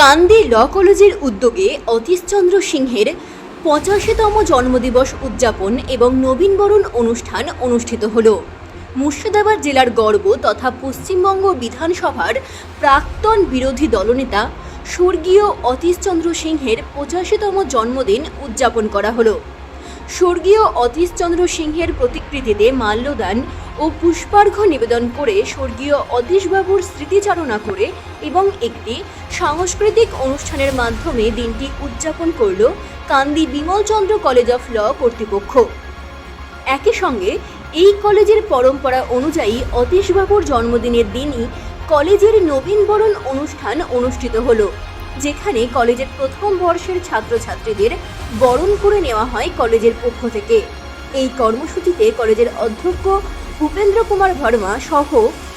কান্দি ল কলেজের উদ্যোগে অতীশচন্দ্র সিংহের পঁচাশিতম জন্মদিবস উদযাপন এবং নবীনবরণ অনুষ্ঠান অনুষ্ঠিত হল। মুর্শিদাবাদ জেলার গর্ব তথা পশ্চিমবঙ্গ বিধানসভার প্রাক্তন বিরোধী দলনেতা স্বর্গীয় অতীশচন্দ্র সিংহের পঁচাশিতম জন্মদিন উদযাপন করা হলো। স্বর্গীয় অতীশচন্দ্র সিংহের প্রতিকৃতিতে মাল্যদান ও পুষ্পার্ঘ্য নিবেদন করে স্বর্গীয় অতীশবাবুর স্মৃতিচারণা করে এবং একটি সাংস্কৃতিক অনুষ্ঠানের মাধ্যমে দিনটি উদযাপন করল Kandi Bimalchandra college of law কর্তৃপক্ষ। একই সঙ্গে এই কলেজের পরম্পরা অনুযায়ী অতীশবাবুর জন্মদিনের দিনই কলেজের নবীনবরণ অনুষ্ঠান অনুষ্ঠিত হলো, যেখানে কলেজের প্রথম বর্ষের ছাত্রছাত্রীদের বরণ করে নেওয়া হয় কলেজের পক্ষ থেকে। এই কর্মসূচিতে কলেজের অধ্যক্ষ ভূপেন্দ্র কুমার ভার্মা সহ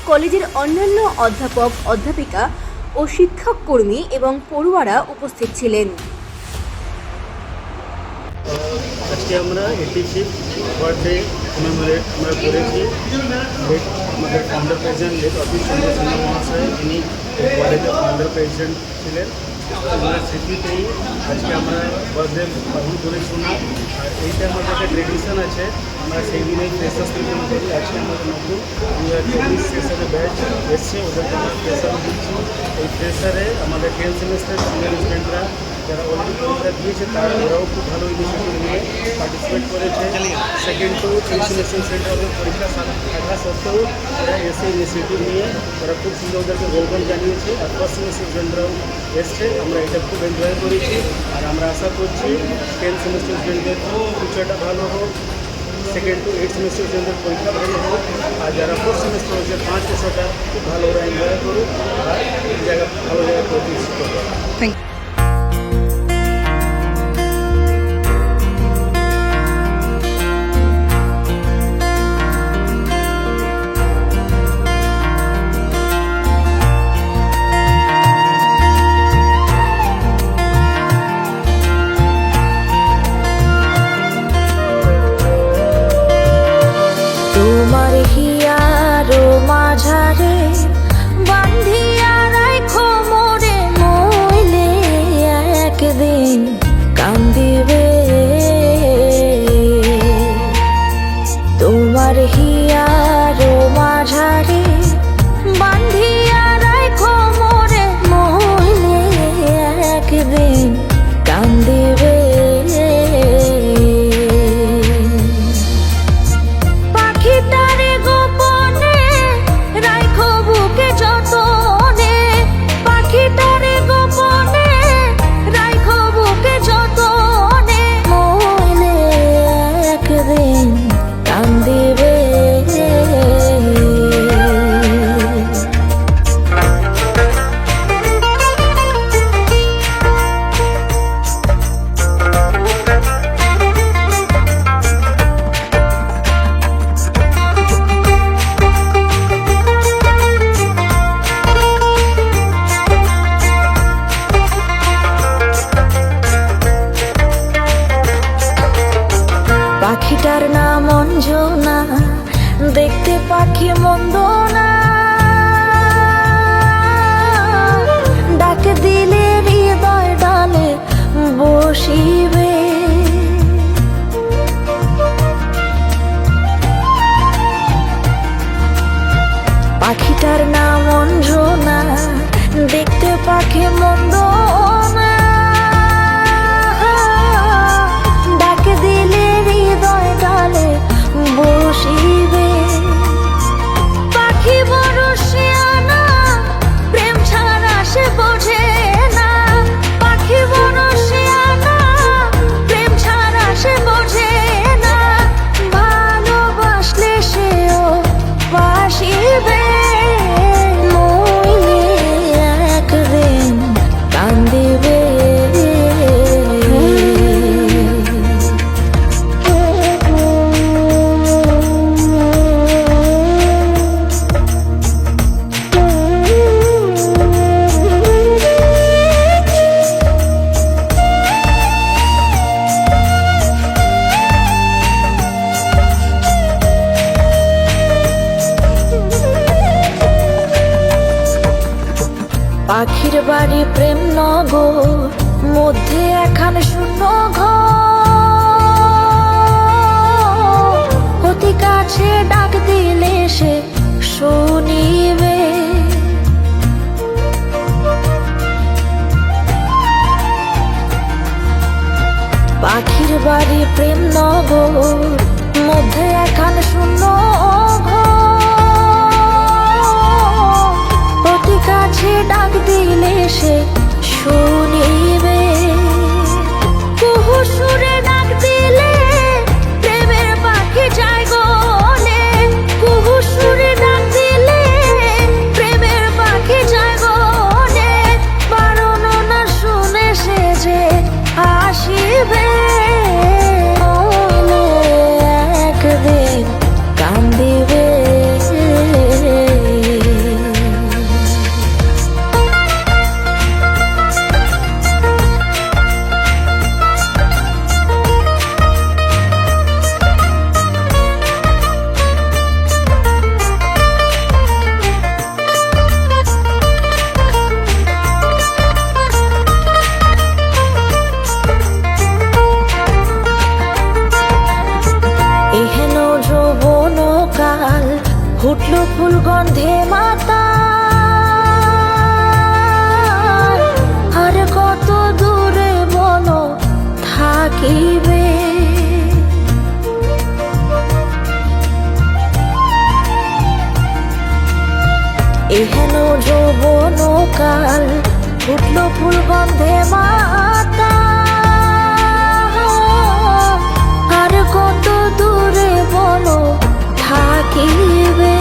কলেজের অন্যান্য অধ্যাপক, অধ্যাপিকা ও শিক্ষক কর্মী এবং পড়ুয়ারা উপস্থিত ছিলেন। আজকে আমরা এইটি বার্থডে আমরা করেছি। আমাদের ফাউন্ডার প্রেসিডেন্ট লেট চন্দ্র মহাশয় কলেজের ফাউন্ডার প্রেসিডেন্ট ছিলেন। ওনার স্মৃতিতেই আজকে আমরা বার্থডে পালন করেছি না আর এইটা আমাদের একটা ট্রেডিশন আছে আমরা সেই দিনেই ফ্রেশার্স মিটিং করি আজকে আমাদের নতুন দু হাজার চব্বিশ ফ্রেশারে ব্যাচ এসছে ওদেরকে আমরা ফ্রেশার দিচ্ছি এই ফ্রেশারে আমাদের টেন সেমিস্টার সিনিয়র স্টুডেন্টরা যারা অলরেডি পরীক্ষা দিয়েছে তারা ওরাও খুব ভালো ইনিশিয়েটিভ নিয়ে পার্টিসিপেট করেছে সেকেন্ড টু এই সিলেকশন সেন্টারের পরীক্ষা থাকা- থাকা সত্ত্বেও ওরা এসে ইনিশিয়েটিভ নিয়ে ওরা খুব সুন্দর ওদেরকে ওয়েলকাম জানিয়েছে আর ফার্স্ট সেমিস্টার স্টুডেন্টরাও এসছে আমরা এটা খুব এনজয় করেছি আর আমরা আশা করছি টেন সেমিস্টার স্টুডেন্টদের ফিউচারটা ভালো হোক সেকেন্ড টু এইট সেমিস্টার স্টুডেন্টদের পরীক্ষা ভালো হোক আর যারা ফোর্থ সেমিস্টার হচ্ছে পাঁচ বছরটা খুব ভালো ওরা এনজয় করুক আর এই জায়গা ভালো জায়গায় প্রতিষ্ঠিত হোক তোমার পাখির বাড়ি প্রেম নগর, মধ্যে এখান শূন্য ঘর। অতি কাছে ডাক দিলে সে শুনিবে। পাখির বাড়ি প্রেম নগর, মধ্যে এখান শূন্য কাছে ডাক দিলে সে শুনিবে ফুল গন্ধে মাতা আর কত দূরে বলো থাকিবে। এহেন যৌবন কাল ফুটল ফুল গন্ধে মাতা আর কত দূরে বলো থাকিবে।